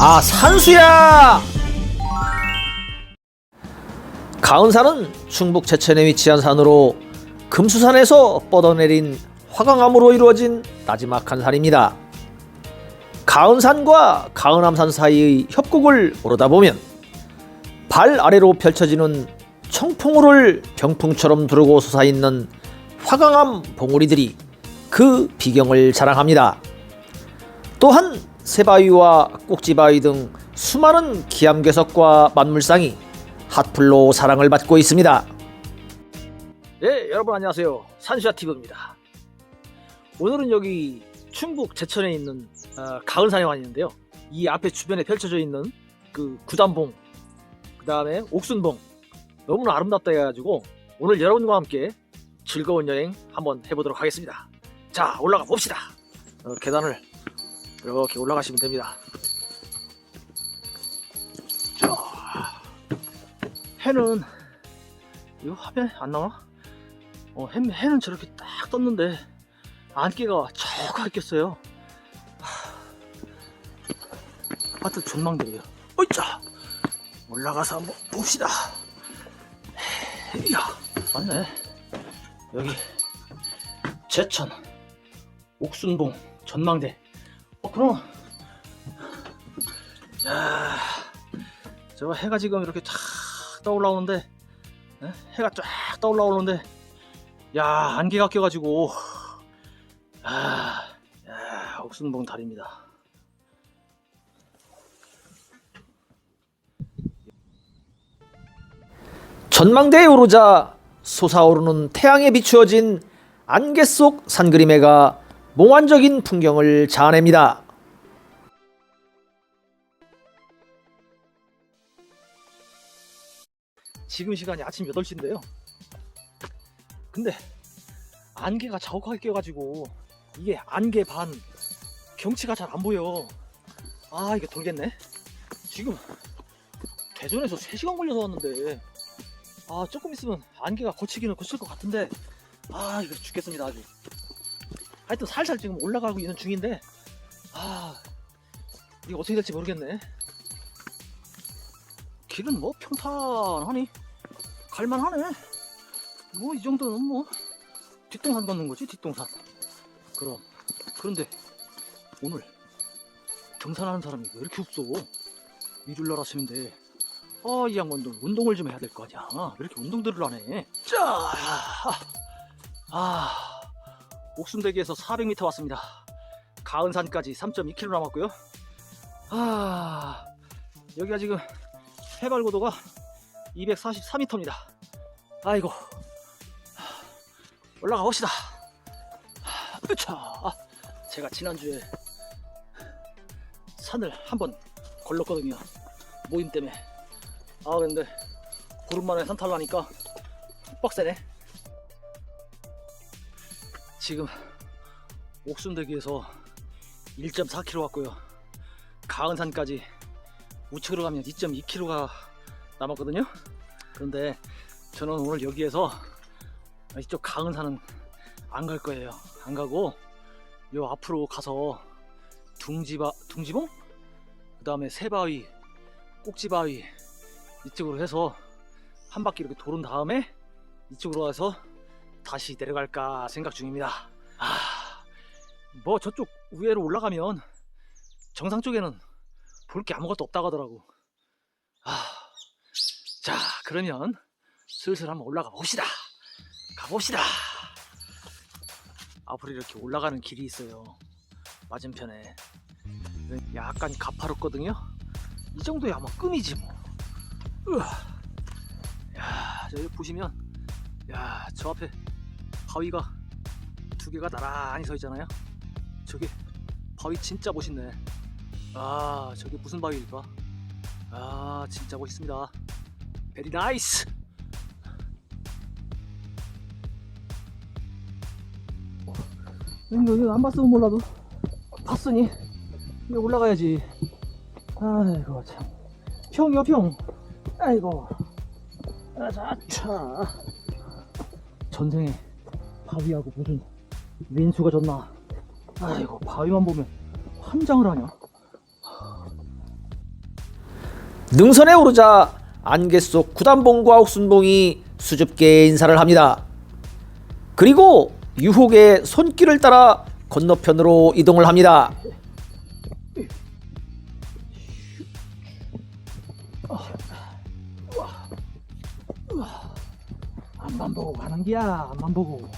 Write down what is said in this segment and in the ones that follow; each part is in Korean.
아 산수야 가은산은 충북 제천에 위치한 산으로 금수산에서 뻗어내린 화강암으로 이루어진 나지막한 산입니다. 가은산과 가은암산 사이의 협곡을 오르다 보면 발 아래로 펼쳐지는 청풍호를 병풍처럼 두르고 솟아있는 화강암 봉우리들이 그 비경을 자랑합니다. 또한 새바위와 꼭지바위 등 수많은 기암괴석과 만물상이 핫플로 사랑을 받고 있습니다. 네, 여러분 안녕하세요. 산수야 TV입니다. 오늘은 여기 충북 제천에 있는 어, 가을산에 와 있는데요. 이 앞에 주변에 펼쳐져 있는 그 구단봉, 그 다음에 옥순봉 너무나 아름답다 해가지고 오늘 여러분과 함께 즐거운 여행 한번 해보도록 하겠습니다. 자, 올라가 봅시다. 어, 계단을 이렇게 올라가시면 됩니다. 자, 해는 이거 화면 안 나와? 어, 해, 해는 저렇게 딱 떴는데 안개가 저가 꼈어요. 아파트 전망대예요. 어이자 올라가서 한번 봅시다. 야 맞네. 여기 제천 옥순봉 전망대. 어 그럼 야, 저 해가 지금 이렇게 쫙 떠올라오는데 에? 해가 쫙 떠올라오는데 야 안개가 껴가지고 아, 야, 옥순봉 다리입니다. 전망대에 오르자 솟아오르는 태양에 비추어진 안개 속 산그림해가 몽환적인 풍경을 자아냅니다. 지금 시간이 아침 8시인데요. 근데 안개가 자욱하게 껴가지고 이게 안개 반 경치가 잘 안 보여. 아 이거 돌겠네. 지금 대전에서 3시간 걸려서 왔는데 아 조금 있으면 안개가 거치기는 거칠 것 같은데 아 이거 죽겠습니다 아주. 하여튼 살살 지금 올라가고 있는 중인데 아 이거 어떻게 될지 모르겠네. 길은 뭐 평탄하니 갈만하네. 뭐 이 정도는 뭐 뒷동산 걷는 거지 뒷동산. 그럼 그런데 오늘 등산하는 사람이 왜 이렇게 없어? 일요일 아침인데 아이 양반도 운동을 좀 해야 될 거 아니야? 왜 이렇게 운동들을 안 해? 자, 아 옥순대기에서 400m 왔습니다. 가은산까지 3.2km 남았고요. 아 여기가 지금 해발 고도가 244m입니다. 아이고 올라가 봅시다. 으차. 제가 지난주에 산을 한번 걸렀거든요. 모임 때문에. 아 근데 구름 만에 산 탈라니까 빡세네. 지금 옥순대기에서 1.4km 왔고요. 가은산까지 우측으로 가면 2.2km가 남았거든요. 그런데 저는 오늘 여기에서 이쪽 가은산은 안 갈 거예요. 안 가고 요 앞으로 가서 둥지바 둥지봉 그 다음에 새바위 꼭지바위 이쪽으로 해서 한 바퀴 이렇게 도른 다음에 이쪽으로 가서 다시 내려갈까 생각 중입니다. 아, 뭐 저쪽 위에로 올라가면 정상 쪽에는 볼 게 아무것도 없다고 하더라고. 아, 자 그러면 슬슬 한번 올라가 봅시다. 가봅시다. 앞으로 이렇게 올라가는 길이 있어요. 맞은편에. 약간 가파롭거든요. 이 정도야 아마 끔이지 뭐. 으아. 야, 저기 보시면, 야, 저 앞에 바위가 두 개가 나란히 서 있잖아요. 저기 바위 진짜 멋있네. 아, 저게 무슨 바위일까? 아, 진짜 멋있습니다. 베리 나이스. 여기 안 봤으면 몰라도 봤으니 여기 올라가야지. 아이고 참 평이요 평. 아이고 아자 차. 전생에 바위하고 무슨 민수가 졌나? 아이고 바위만 보면 환장을 하냐? 능선에 오르자 안개 속 구단봉과 옥순봉이 수줍게 인사를 합니다. 그리고 유혹의 손길을 따라 건너편으로 이동을 합니다. 앞만 보고 가는 기야 앞만 보고.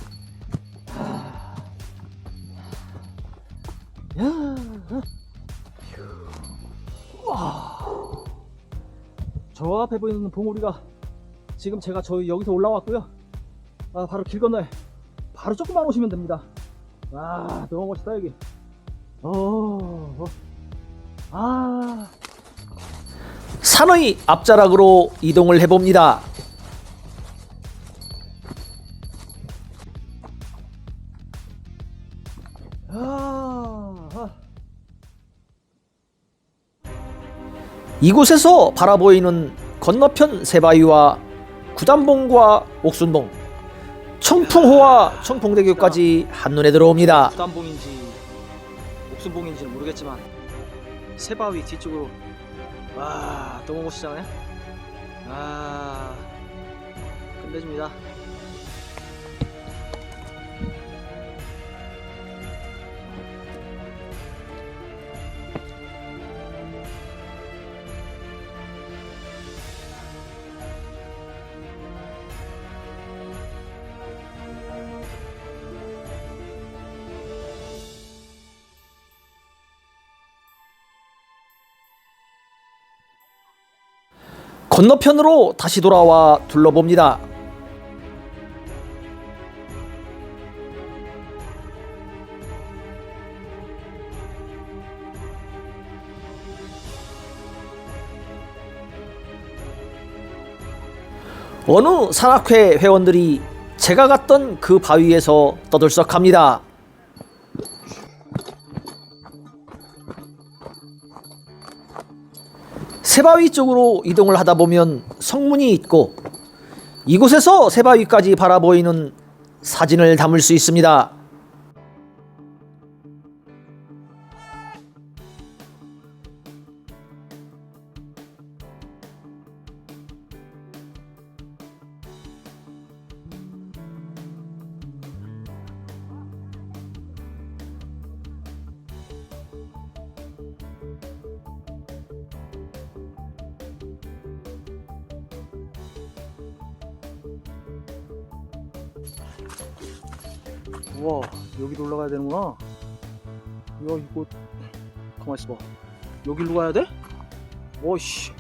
저 앞에 보이는 봉우리가 지금 제가 저 여기서 올라왔고요. 아 바로 길 건너에 바로 조금만 오시면 됩니다. 와 너무 멋있다 여기. 어, 어. 아. 산의 앞자락으로 이동을 해봅니다. 이곳에서 바라보이는 건너편 세바위와 구단봉과 옥순봉, 청풍호와 청풍대교까지 한눈에 들어옵니다. 부단봉인지 옥순봉인지는 모르겠지만 새바위 뒤쪽으로 와 너무 멋있잖아요 아 끝내줍니다 건너편으로 다시 돌아와 둘러봅니다. 어느 산악회 회원들이 제가 갔던 그 바위에서 떠들썩합니다. 세바위 쪽으로 이동을 하다 보면 성문이 있고 이곳에서 세바위까지 바라보이는 사진을 담을 수 있습니다. 있어봐 여기로 가야 돼? 어이씨.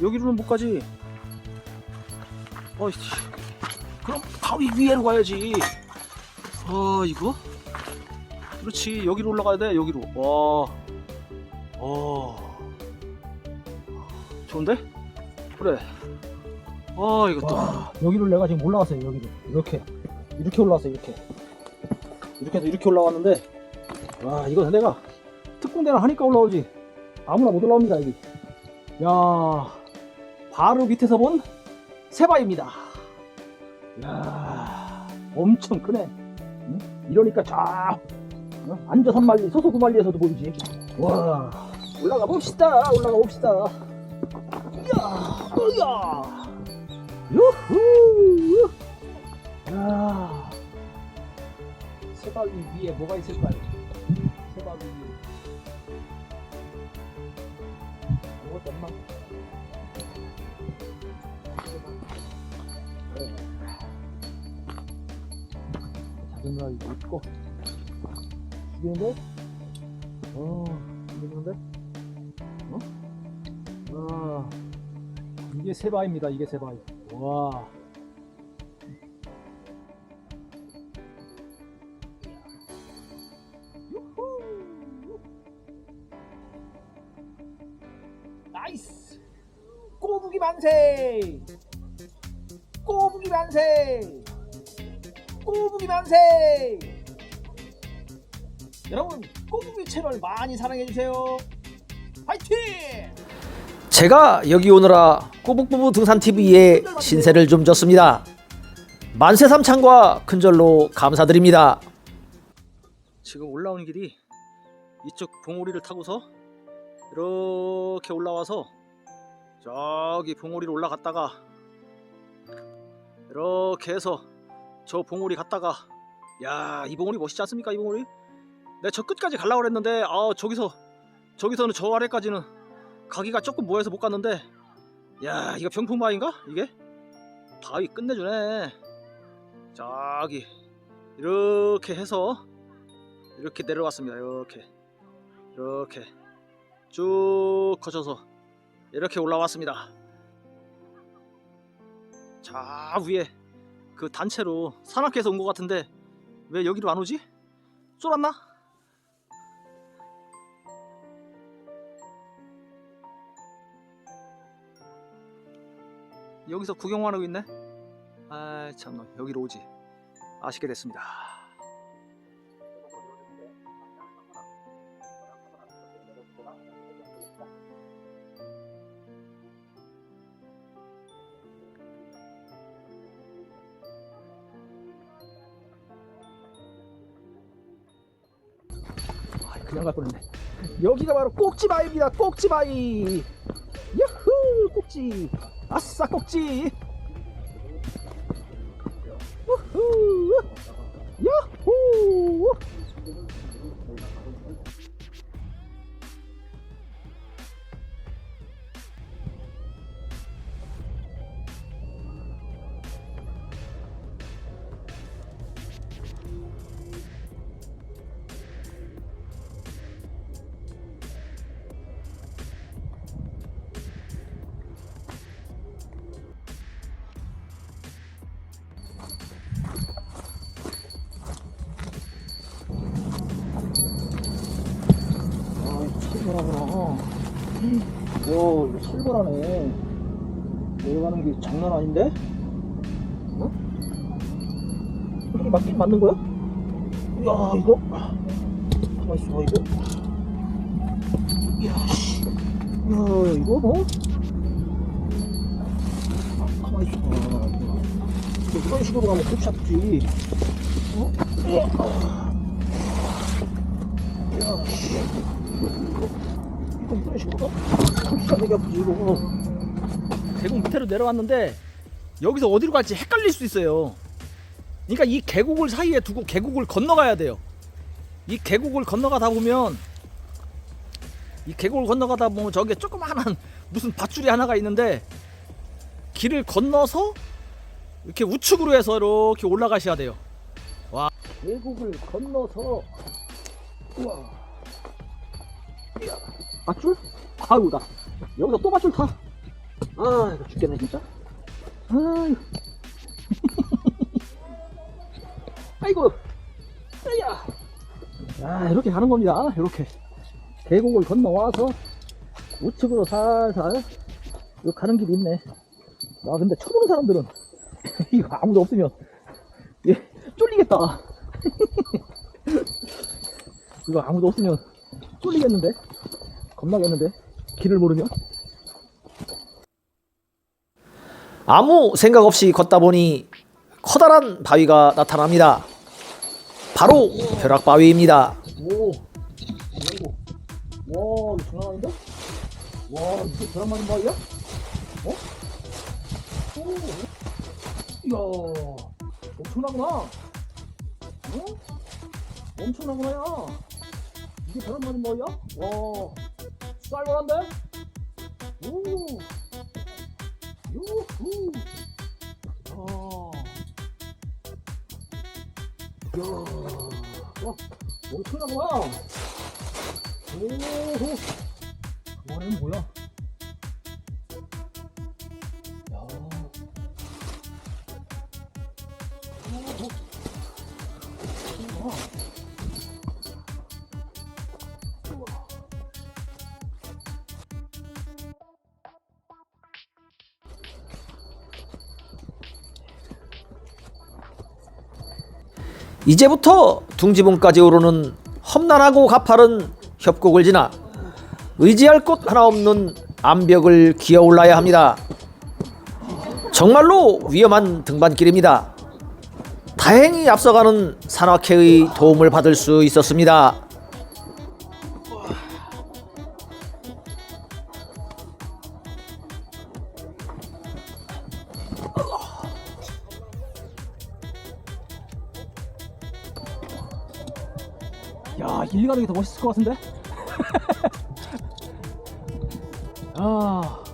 여기로는 못 가지. 어이씨. 그럼 바위 위에로 가야지. 아 이거? 그렇지. 여기로 올라가야 돼 여기로. 와. 어. 좋은데? 그래. 아 이것도. 여기를 내가 지금 올라왔어요 여기로 이렇게. 이렇게 올라왔어요 이렇게. 이렇게 해서 이렇게 올라왔는데. 와 이거 내가 특공대를 하니까 올라오지. 아무나 못 올라옵니다 여기 야 바로 밑에서 본 세바입니다. 야 엄청 크네. 응? 이러니까 쫙 어? 앉아 산만리 서서 구만리에서도 보이지? 와 올라가 봅시다 올라가 봅시다. 이야 으야. 유후. 야 세바위 위에 뭐가 있을까요? 세바위 위에 네. 작은 거 있고 죽이는데? 어 죽이는데? 어? 아 이게 세바입니다 이게 세바이 와 나이스! 꼬부기 만세! 꼬부기 만세! 꼬부기 만세! 여러분 꼬부기 채널 많이 사랑해주세요 화이팅! 제가 여기 오느라 꼬북부부 등산TV에 신세를 좀 졌습니다. 만세 삼창과 큰절로 감사드립니다. 지금 올라오는 길이 이쪽 봉우리를 타고서 이렇게 올라와서 저기 봉우리로 올라갔다가 이렇게 해서 저 봉우리 갔다가 야 이 봉우리 멋있지 않습니까 이 봉우리? 내가 저 끝까지 가려고 그랬는데 아 저기서 저기서는 저 아래까지는 가기가 조금 뭐해서 못 갔는데 야 이거 병풍바위인가 이게? 바위 끝내주네 저기 이렇게 해서 이렇게 내려왔습니다 이렇게 이렇게 쭉 커져서 이렇게 올라왔습니다 저 위에 그 단체로 산악회에서 온 것 같은데 왜 여기로 안 오지? 쫄았나? 여기서 구경만 하고 있네. 아 참나 여기로 오지. 아쉽게 됐습니다. 그냥 갈 뻔했네. 여기가 바로 꼭지바위입니다. 꼭지바위. 야후 꼭지. 아싸 꼭지. 이거 살벌하네. 내려가는 게 장난 아닌데? 어? 이게 맞긴 맞는 거야? 야, 이거. 가만 있어, 이거. 야, 씨. 야, 이거 뭐? 가만 있어. 이거 이런 식으로 가면 끝이 없지. 어? 야, 야, 씨. 아프지, 이거. 계곡 밑으로 내려왔는데 여기서 어디로 갈지 헷갈릴 수 있어요. 그러니까 이 계곡을 사이에 두고 계곡을 건너가야 돼요. 이 계곡을 건너가다 보면 이 계곡을 건너가다 보면 저게 조그마한 무슨 밧줄이 하나가 있는데 길을 건너서 이렇게 우측으로 해서 이렇게 올라가셔야 돼요. 계곡을 건너서 우와 야, 밧줄? 아이고 나 여기서 또 밧줄 타. 아 이거 죽겠네 진짜. 아이고. 아이고. 아야. 아 이렇게 가는 겁니다. 이렇게 계곡을 건너와서 우측으로 살살 이거 가는 길이 있네. 아 근데 쳐보는 사람들은 이거 아무도 없으면 얘 쫄리겠다. 이거 아무도 없으면 쫄리겠는데? 겁나겠는데? 길을 모르면? 아무 생각 없이 걷다 보니 커다란 바위가 나타납니다. 바로 벼락 바위입니다. 오, 아이고. 와, 장난 아닌데? 와, 이게 벼락 맞은 바위야? 어? 오, 이야, 엄청나구나. 어? 엄청나구나, 야. 이게 벼락 맞은 바위야? 와, 쌀만한데? 오, 요후. 야, 야, 와, 엄청나구나. 오호. 그거는 뭐야? 야. 이제부터 둥지봉까지 오르는 험난하고 가파른 협곡을 지나 의지할 곳 하나 없는 암벽을 기어 올라야 합니다. 정말로 위험한 등반길입니다. 다행히 앞서가는 산악회의 도움을 받을 수 있었습니다. 더 멋있을 것 같은데? 아,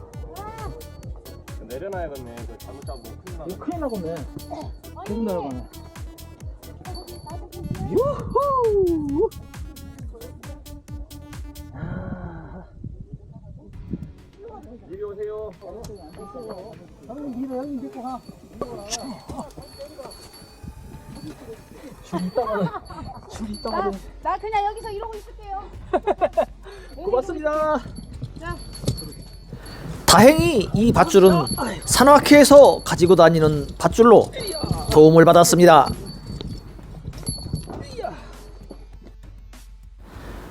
내려놔야겠네. 그 잘못 잡으면 큰일 나. 이거 큰일 나겠네. 계속 내려가네. 유후! 아, 이리 오세요. 형님 밀어, 형님 믿고 가. 줄 이따가는, 줄 나. 나 그냥 여기서 이러고 있을게요. 고맙습니다. 다행히 이 밧줄은 산악회에서 가지고 다니는 밧줄로 도움을 받았습니다.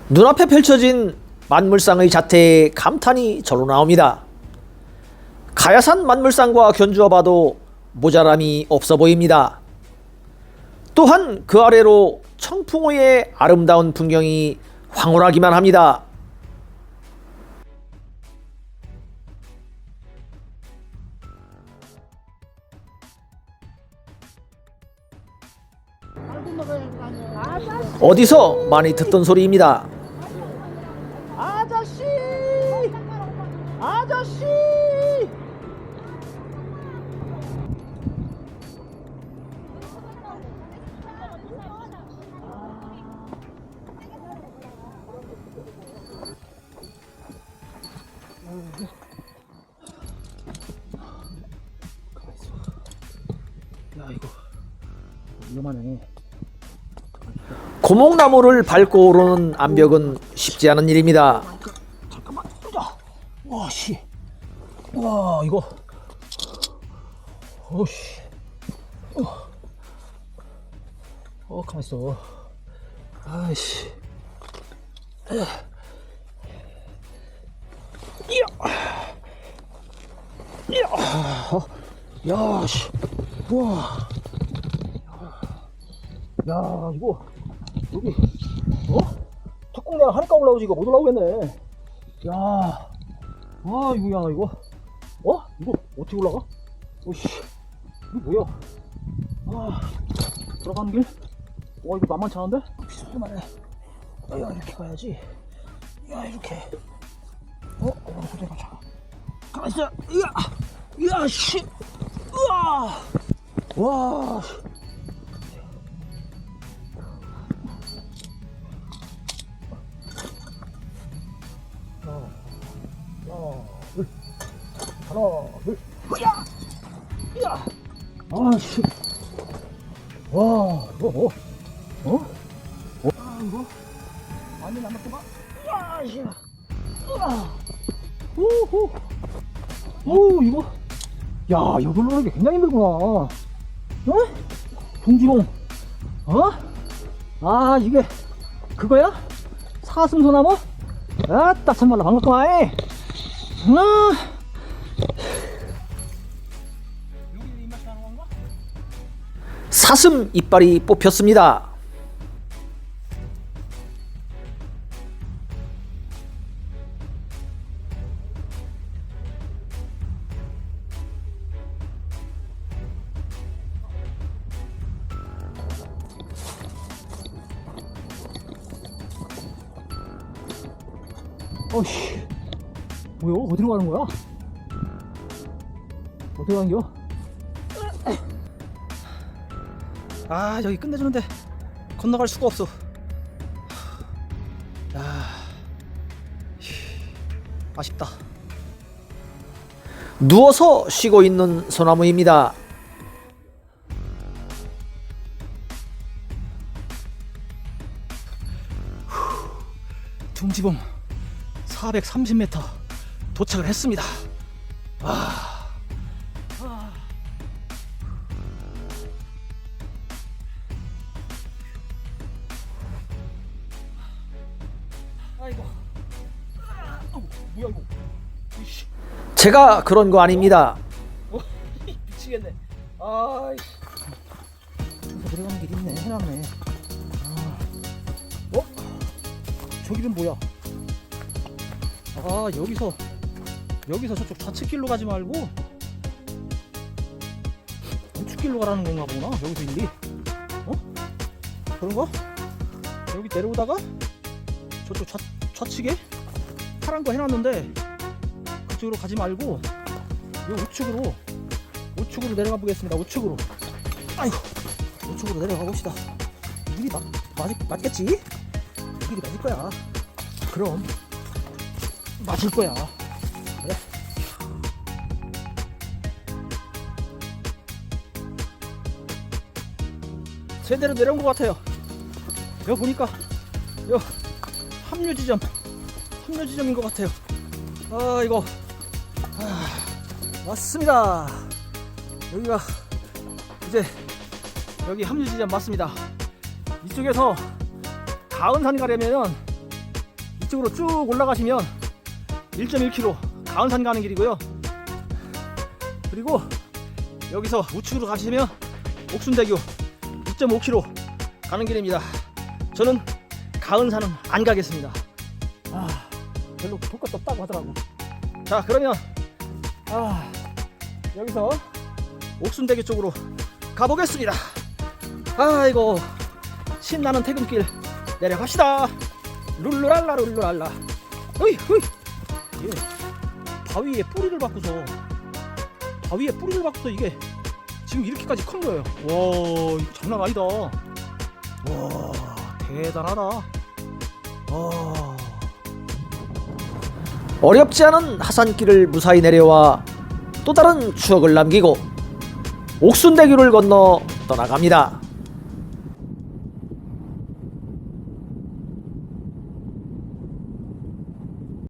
눈앞에 펼쳐진 만물상의 자태에 감탄이 절로 나옵니다. 가야산 만물상과 견주어 봐도 모자람이 없어 보입니다. 또한 그 아래로 청풍호의 아름다운 풍경이 황홀하기만 합니다. 어디서 많이 듣던 소리입니다. 야 이거 위험하네. 고목나무를 밟고 오르는 암벽은 쉽지 않은 일입니다. 잠깐만. 와, 씨. 와, 이거. 오씨. 어, 어 가만 있어. 아이씨. 이야. 이야. 어, 야, 씨. 와. 야, 이거. 여기. 어? 턱공내가 하니까 올라오지 이거 못 올라오겠네. 야, 아 이거 야 이거, 어? 이거 어떻게 올라가? 오씨, 이거 뭐야? 아, 들어가는 길? 와 이거 만만치 않은데? 비스듬하네. 야 이렇게 가야지. 야 이렇게. 어? 어 그래 가자. 가만 있어. 야, 야 씨, 우와, 와. 씨. 하나, 둘, 으야! 야! 아씨. 와, 뭐? 어? 어? 아, 이거? 완전 남았구만. 야, 씨. 으아! 오호. 오, 이거. 야, 여기로 오는 게 굉장히 힘들구나. 어? 동지봉. 어? 아, 이게, 그거야? 사슴소나무? 아따, 참말로 반갑구만. 아, 사슴 이빨이 뽑혔습니다. 뭐야 어디로 가는 거야? 어디로 가는겨? 아 여기 끝내주는데 건너갈 수가 없어 야 아쉽다 누워서 쉬고 있는 소나무입니다. 둥지봉 430m 도착을 했습니다 아이고 아, 어우, 뭐야 이거 이씨 제가 그런 거 아닙니다. 미치겠네. 아이씨. 들어가는 길이 있네. 해놨네. 아. 어? 저기는 뭐야? 아 여기서 여기서 저쪽 좌측길로 가지 말고 우측길로 가라는 건가 보나? 여기서 일리? 어? 그런가? 여기 내려오다가 저쪽 좌, 좌측에 파란 거 해놨는데 그쪽으로 가지 말고 요 우측으로 우측으로 내려가 보겠습니다. 우측으로. 아이고 우측으로 내려가 봅시다. 이 길이 맞, 맞, 맞겠지? 이 길이 맞을 거야. 그럼 맞을 거야. 제대로 내려온 것 같아요. 여기 보니까 요 합류 지점, 합류 지점인 것 같아요. 아 이거 아, 맞습니다. 여기가 이제 여기 합류 지점 맞습니다. 이쪽에서 가은산 가려면 이쪽으로 쭉 올라가시면 1.1km 가은산 가는 길이고요. 그리고 여기서 우측으로 가시면 옥순대교 2.5km 가는 길입니다. 저는 가은산은 안 가겠습니다. 아, 별로 볼 것도 없다고 하더라고. 자, 그러면 아, 여기서 옥순대교 쪽으로 가보겠습니다. 아이고, 신나는 퇴근길 내려갑시다. 룰루랄라 룰루랄라. 으이, 으이. 예, 바위에 뿌리를 박고서 바위에 뿌리를 박고서 이게 지금 이렇게까지 큰 거예요. 와, 이거 장난 아니다. 와, 대단하다. 와. 어렵지 않은 하산길을 무사히 내려와 또 다른 추억을 남기고 옥순대교를 건너 떠나갑니다.